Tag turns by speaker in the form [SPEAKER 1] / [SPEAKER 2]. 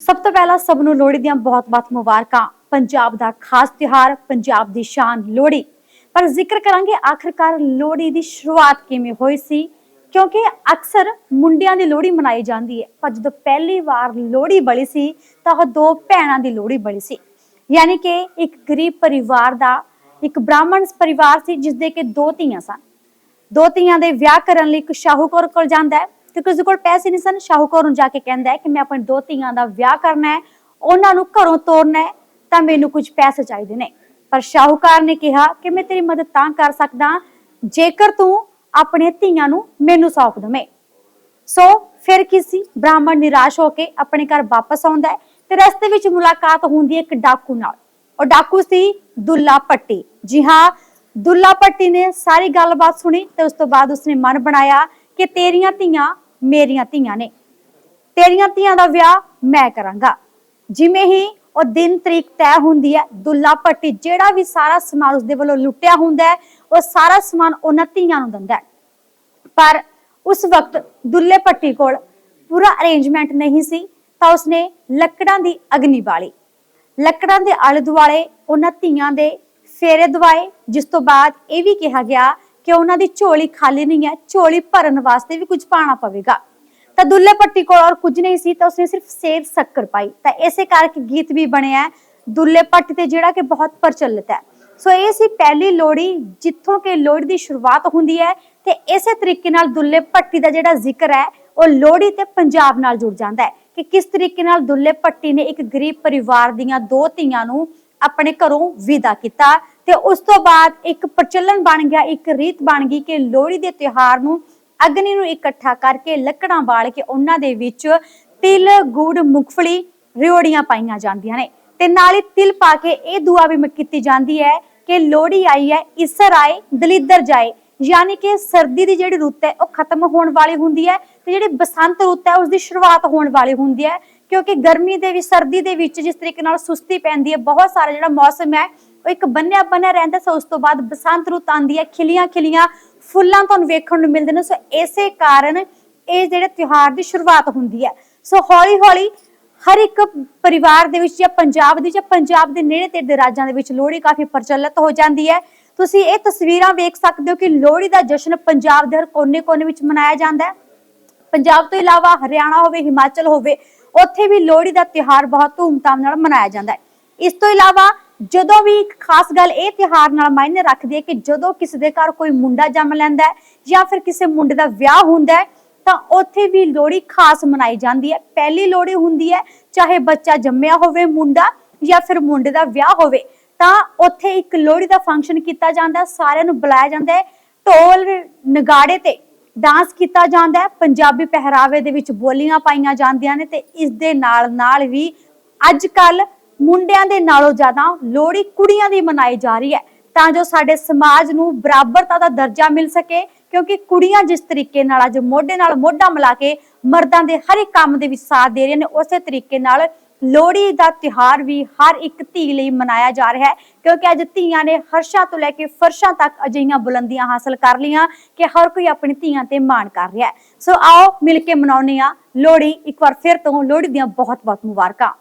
[SPEAKER 1] ਸਭ ਤੋਂ ਪਹਿਲਾਂ ਸਭ ਨੂੰ ਲੋਹੜੀ ਦੀਆਂ ਬਹੁਤ-ਬਹੁਤ ਮੁਬਾਰਕਾਂ। ਪੰਜਾਬ ਦਾ ਖਾਸ ਤਿਉਹਾਰ, ਪੰਜਾਬ ਦੀ ਸ਼ਾਨ ਲੋਹੜੀ। ਪਰ ਜ਼ਿਕਰ ਕਰਾਂਗੇ ਆਖਰਕਾਰ ਲੋਹੜੀ ਦੀ ਸ਼ੁਰੂਆਤ ਕਿਵੇਂ ਹੋਈ ਸੀ, ਕਿਉਂਕਿ ਅਕਸਰ ਮੁੰਡਿਆਂ ਦੀ ਲੋਹੜੀ ਮਨਾਈ ਜਾਂਦੀ ਹੈ। ਪਰ ਜਦੋਂ ਪਹਿਲੀ ਵਾਰ ਲੋਹੜੀ ਬਲੀ ਸੀ, ਤਾਂ ਉਹ ਦੋ ਭੈਣਾਂ ਦੀ ਲੋਹੜੀ ਬਲੀ ਸੀ। ਯਾਨੀ ਕਿ ਇੱਕ ਗਰੀਬ ਪਰਿਵਾਰ ਦਾ, ਇੱਕ ਬ੍ਰਾਹਮਣ ਪਰਿਵਾਰ ਸੀ ਜਿਸ ਦੇ ਕਿ ਦੋ ਧੀਆਂ ਸਨ। ਦੋ ਧੀਆਂ ਦੇ ਵਿਆਹ ਕਰਨ ਲਈ ਇੱਕ ਸ਼ਾਹੂਕਾਰ ਕੋਲ ਜਾਂਦਾ ਹੈ। ਕਿਉਂਕਿ ਉਸਦੇ ਕੋਲ ਪੈਸੇ ਨਹੀਂ ਸਨ ਸ਼ਾਹੂਕਾਰ ਨੂੰ ਜਾ ਕੇ ਕਹਿੰਦਾ ਹੈ ਕਿ ਮੈਂ ਆਪਣੀ ਦੋ ਧੀਆਂ ਦਾ ਵਿਆਹ ਕਰਨਾ ਹੈ, ਉਹਨਾਂ ਨੂੰ ਘਰੋਂ ਤੋਰਨਾ ਹੈ, ਤਾਂ ਮੈਨੂੰ ਕੁਝ ਪੈਸੇ ਚਾਹੀਦੇ ਨੇ। ਪਰ ਸ਼ਾਹੂਕਾਰ ਨੇ ਕਿਹਾ ਕਿ ਮੈਂ ਤੇਰੀ ਮਦਦ ਤਾਂ ਕਰ ਸਕਦਾ ਜੇਕਰ ਤੂੰ ਆਪਣੀਆਂ ਧੀਆਂ ਨੂੰ ਮੈਨੂੰ ਸੌਂਪ ਦਵੇਂ। ਸੋ ਫਿਰ ਕੀ ਸੀ? ਬ੍ਰਾਹਮਣ ਨਿਰਾਸ਼ ਹੋ ਕੇ ਆਪਣੇ ਘਰ ਵਾਪਸ ਆਉਂਦਾ ਹੈ ਤੇ ਰਸਤੇ ਵਿੱਚ ਮੁਲਾਕਾਤ ਹੁੰਦੀ ਹੈ ਇੱਕ ਡਾਕੂ ਨਾਲ। ਉਹ ਡਾਕੂ ਸੀ ਦੁੱਲਾ ਪੱਟੀ ਜੀ ਹਾਂ, ਦੁੱਲਾ ਪੱਟੀ ਨੇ ਸਾਰੀ ਗੱਲਬਾਤ ਸੁਣੀ ਤੇ ਉਸ ਤੋਂ ਬਾਅਦ ਉਸਨੇ ਮਨ ਬਣਾਇਆ ਕਿ ਤੇਰੀਆਂ ਧੀਆਂ ਮੇਰੀਆਂ ਧੀਆਂ ਨੇ। ਤੇਰੀਆਂ ਧੀਆਂ ਦਾ ਵਿਆਹ ਮੈਂ ਕਰਾਂਗਾ। ਜਿਵੇਂ ਹੀ ਉਹ ਦਿਨ ਤਰੀਕ ਤੈਅ ਹੁੰਦੀ ਹੈ, ਦੁੱਲਾ ਪੱਟੀ ਜਿਹੜਾ ਵੀ ਸਾਰਾ ਸਮਾਨ ਉਸਦੇ ਵੱਲੋਂ ਲੁੱਟਿਆ ਹੁੰਦਾ ਹੈ, ਉਹ ਸਾਰਾ ਸਮਾਨ ਉਹਨਾਂ ਧੀਆਂ ਨੂੰ ਦਿੰਦਾ ਹੈ। ਪਰ ਉਸ ਵਕਤ ਦੁੱਲੇ ਪੱਟੀ ਕੋਲ ਪੂਰਾ ਅਰੇਂਜਮੈਂਟ ਨਹੀਂ ਸੀ, ਤਾਂ ਉਸਨੇ ਲੱਕੜਾਂ ਦੀ ਅਗਨੀ ਬਾਲੀ। ਲੱਕੜਾਂ ਦੇ ਆਲੇ ਦੁਆਲੇ ਉਹਨਾਂ ਧੀਆਂ ਦੇ ਫੇਰੇ ਦਵਾਏ, ਜਿਸ ਤੋਂ ਬਾਅਦ ਇਹ ਵੀ ਕਿਹਾ ਗਿਆ ਕਿ ਉਹਨਾਂ ਦੀ ਝੋਲੀ ਖਾਲੀ ਨਹੀਂ ਹੈ, ਝੋਲੀ ਭਰਨ ਵਾਸਤੇ ਵੀ ਕੁਝ ਪਾਣਾ ਪਵੇਗਾ। ਤਾਂ ਦੁੱਲੇ ਪੱਟੀ ਕੋਲ ਔਰ ਕੁਝ ਨਹੀਂ ਸੀ, ਤਾਂ ਉਸਨੇ ਸਿਰਫ ਸੇਬ ਸ਼ੱਕਰ ਪਾਈ। ਤਾਂ ਇਸੇ ਕਰਕੇ ਗੀਤ ਵੀ ਬਣਿਆ ਦੁੱਲੇ ਪੱਟੀ ਤੇ ਜਿਹੜਾ ਕਿ ਬਹੁਤ ਪ੍ਰਚਲਿਤ ਹੈ। ਸੋ ਇਹ ਸੀ ਪਹਿਲੀ ਲੋਹੜੀ, ਜਿੱਥੋਂ ਕਿ ਲੋਹੜੀ ਦੀ ਸ਼ੁਰੂਆਤ ਹੁੰਦੀ ਹੈ ਤੇ ਇਸੇ ਤਰੀਕੇ ਨਾਲ ਦੁੱਲੇ ਭੱਟੀ ਦਾ ਜਿਹੜਾ ਜ਼ਿਕਰ ਹੈ, ਉਹ ਲੋਹੜੀ ਤੇ ਪੰਜਾਬ ਨਾਲ ਜੁੜ ਜਾਂਦਾ ਹੈ ਕਿ ਕਿਸ ਤਰੀਕੇ ਨਾਲ ਦੁੱਲੇ ਭੱਟੀ ਨੇ ਇੱਕ ਗਰੀਬ ਪਰਿਵਾਰ ਦੀਆਂ ਦੋ ਧੀਆਂ ਨੂੰ ਆਪਣੇ ਘਰੋਂ ਵਿਦਾ ਕੀਤਾ। ਤੇ ਉਸ ਤੋਂ ਬਾਅਦ ਇੱਕ ਪ੍ਰਚਲਨ ਬਣ ਗਿਆ, ਇੱਕ ਰੀਤ ਬਣ ਗਈ ਕਿ ਲੋਹੜੀ ਦੇ ਤਿਉਹਾਰ ਨੂੰ ਅਗਨੀ ਨੂੰ ਇਕੱਠਾ ਕਰਕੇ ਲੱਕੜਾਂ ਬਾਲ ਕੇ ਉਹਨਾਂ ਦੇ ਵਿੱਚ ਤਿਲ, ਗੁੜ, ਮੁਗਫਲੀ, ਰਿਓੜੀਆਂ ਪਾਈਆਂ ਜਾਂਦੀਆਂ ਨੇ। ਤੇ ਨਾਲ ਹੀ ਤਿਲ ਪਾ ਕੇ ਇਹ ਦੁਆ ਵੀ ਕੀਤੀ ਜਾਂਦੀ ਹੈ ਕਿ ਲੋਹੜੀ ਆਈ ਹੈ, ਇਸਰ ਆਏ, ਦਲਿੱਦਰ ਜਾਏ। ਯਾਨੀ ਕਿ ਸਰਦੀ ਦੀ ਜਿਹੜੀ ਰੁੱਤ ਹੈ, ਉਹ ਖਤਮ ਹੋਣ ਵਾਲੀ ਹੁੰਦੀ ਹੈ ਤੇ ਜਿਹੜੀ ਬਸੰਤ ਰੁੱਤ ਹੈ ਉਸ ਦੀ ਸ਼ੁਰੂਆਤ ਹੋਣ ਵਾਲੀ ਹੁੰਦੀ ਹੈ। ਕਿਉਂਕਿ ਗਰਮੀ ਦੇ ਵਿੱਚ, ਸਰਦੀ ਦੇ ਵਿੱਚ ਜਿਸ ਤਰੀਕੇ ਨਾਲ ਸੁਸਤੀ ਪੈਂਦੀ ਹੈ, ਬਹੁਤ ਸਾਰਾ ਜਿਹੜਾ ਮੌਸਮ ਹੈ ਉਹ ਇੱਕ ਬੰਨਿਆ ਬੰਨਿਆ ਰਹਿੰਦਾ ਸੋ, ਉਸ ਤੋਂ ਬਾਅਦ ਬਸੰਤ ਰੁੱਤ ਆਉਂਦੀ ਹੈ, ਖਿਲੀਆਂ ਖਿਲੀਆਂ ਫੁੱਲਾਂ ਤੁਹਾਨੂੰ ਵੇਖਣ ਨੂੰ ਮਿਲਦੇ ਨੇ। ਸੋ ਇਸੇ ਕਾਰਨ ਇਹ ਜਿਹੜੇ ਤਿਉਹਾਰ ਦੀ ਸ਼ੁਰੂਆਤ ਹੁੰਦੀ ਹੈ। ਸੋ ਹੌਲੀ ਹੌਲੀ ਹਰ ਇੱਕ ਪਰਿਵਾਰ ਦੇ ਵਿੱਚ ਜਾਂ ਪੰਜਾਬ ਦੇ ਜਾਂ ਪੰਜਾਬ ਦੇ ਨੇੜੇ ਤੇੜੇ ਦੇ ਰਾਜਾਂ ਦੇ ਵਿੱਚ ਲੋਹੜੀ ਕਾਫੀ ਪ੍ਰਚਲਿਤ ਹੋ ਜਾਂਦੀ ਹੈ। ਤੁਸੀਂ ਇਹ ਤਸਵੀਰਾਂ ਵੇਖ ਸਕਦੇ ਹੋ ਕਿ ਲੋਹੜੀ ਦਾ ਜਸ਼ਨ ਪੰਜਾਬ ਦੇ ਹਰ ਕੋਨੇ-ਕੋਨੇ ਵਿੱਚ ਮਨਾਇਆ ਜਾਂਦਾ ਹੈ। ਪੰਜਾਬ ਤੋਂ ਇਲਾਵਾ ਹਰਿਆਣਾ ਹੋਵੇ, ਹਿਮਾਚਲ ਹੋਵੇ, ਉੱਥੇ ਵੀ ਲੋਹੜੀ ਦਾ ਤਿਉਹਾਰ ਬਹੁਤ ਧੂਮਧਾਮ ਨਾਲ ਮਨਾਇਆ ਜਾਂਦਾ ਹੈ। ਇਸ ਤੋਂ ਇਲਾਵਾ ਜਦੋਂ ਵੀ ਇੱਕ ਖਾਸ ਗੱਲ ਇਹ ਤਿਉਹਾਰ ਨਾਲ ਮਾਇਨੇ ਰੱਖਦੀ ਹੈ ਕਿ ਜਦੋਂ ਕਿਸੇ ਦੇ ਘਰ ਕੋਈ ਮੁੰਡਾ ਜੰਮ ਲੈਂਦਾ ਹੈ ਜਾਂ ਫਿਰ ਕਿਸੇ ਮੁੰਡੇ ਦਾ ਵਿਆਹ ਹੁੰਦਾ ਹੈ, ਤਾਂ ਉੱਥੇ ਵੀ ਲੋਹੜੀ ਖਾਸ ਮਨਾਈ ਜਾਂਦੀ ਹੈ। ਪਹਿਲੀ ਲੋਹੜੀ ਹੁੰਦੀ ਹੈ, ਚਾਹੇ ਬੱਚਾ ਜੰਮਿਆ ਹੋਵੇ ਮੁੰਡਾ ਜਾਂ ਫਿਰ ਮੁੰਡੇ ਦਾ ਵਿਆਹ ਹੋਵੇ, ਤਾਂ ਉੱਥੇ ਇੱਕ ਲੋਹੜੀ ਦਾ ਫੰਕਸ਼ਨ ਕੀਤਾ ਜਾਂਦਾ ਸਾਰਿਆਂ ਨੂੰ ਬੁਲਾਇਆ ਜਾਂਦਾ ਹੈ। ਢੋਲ ਨਗਾੜੇ ਤੇ ਡਾਂਸ ਕੀਤਾ ਜਾਂਦਾ ਹੈ। ਪੰਜਾਬੀ ਪਹਿਰਾਵੇ ਦੇ ਵਿੱਚ ਬੋਲੀਆਂ ਪਾਈਆਂ ਜਾਂਦੀਆਂ ਨੇ ਤੇ ਇਸ ਦੇ ਨਾਲ ਨਾਲ ਵੀ ਅੱਜ ਕੱਲ ਮੁੰਡਿਆਂ ਦੇ ਨਾਲੋਂ ਜ਼ਿਆਦਾ ਲੋਹੜੀ ਕੁੜੀਆਂ ਦੀ ਮਨਾਈ ਜਾ ਰਹੀ ਹੈ। ਤਾਂ ਜੋ ਸਾਡੇ ਸਮਾਜ ਨੂੰ ਬਰਾਬਰਤਾ ਦਾ ਦਰਜਾ ਮਿਲ ਸਕੇ, ਕਿਉਂਕਿ ਕੁੜੀਆਂ ਜਿਸ ਤਰੀਕੇ ਨਾਲ ਅੱਜ ਮੋਢੇ ਨਾਲ ਮੋਢਾ ਮਿਲਾ ਕੇ ਮਰਦਾਂ ਦੇ ਹਰ ਇੱਕ ਕੰਮ ਦੇ ਵਿੱਚ ਸਾਥ ਦੇ ਰਹੀਆਂ ਨੇ, ਉਸੇ ਤਰੀਕੇ ਨਾਲ ਲੋਹੜੀ ਦਾ ਤਿਉਹਾਰ ਵੀ ਹਰ ਇੱਕ ਧੀ ਲਈ ਮਨਾਇਆ ਜਾ ਰਿਹਾ ਹੈ। ਕਿਉਂਕਿ ਅੱਜ ਧੀਆਂ ਨੇ ਹਰਸ਼ਾਂ ਤੋਂ ਲੈ ਕੇ ਫਰਸ਼ਾਂ ਤੱਕ ਅਜਿਹੀਆਂ ਬੁਲੰਦੀਆਂ ਹਾਸਲ ਕਰ ਲਈਆਂ ਕਿ ਹਰ ਕੋਈ ਆਪਣੀ ਧੀਆਂ ਤੇ ਮਾਣ ਕਰ ਰਿਹਾ ਹੈ। ਸੋ ਆਓ ਮਿਲ ਕੇ ਮਨਾਉਂਦੇ ਹਾਂ ਲੋਹੜੀ। ਇੱਕ ਵਾਰ ਫਿਰ ਤੋਂ ਲੋਹੜੀ ਦੀਆਂ ਬਹੁਤ ਬਹੁਤ ਮੁਬਾਰਕਾਂ।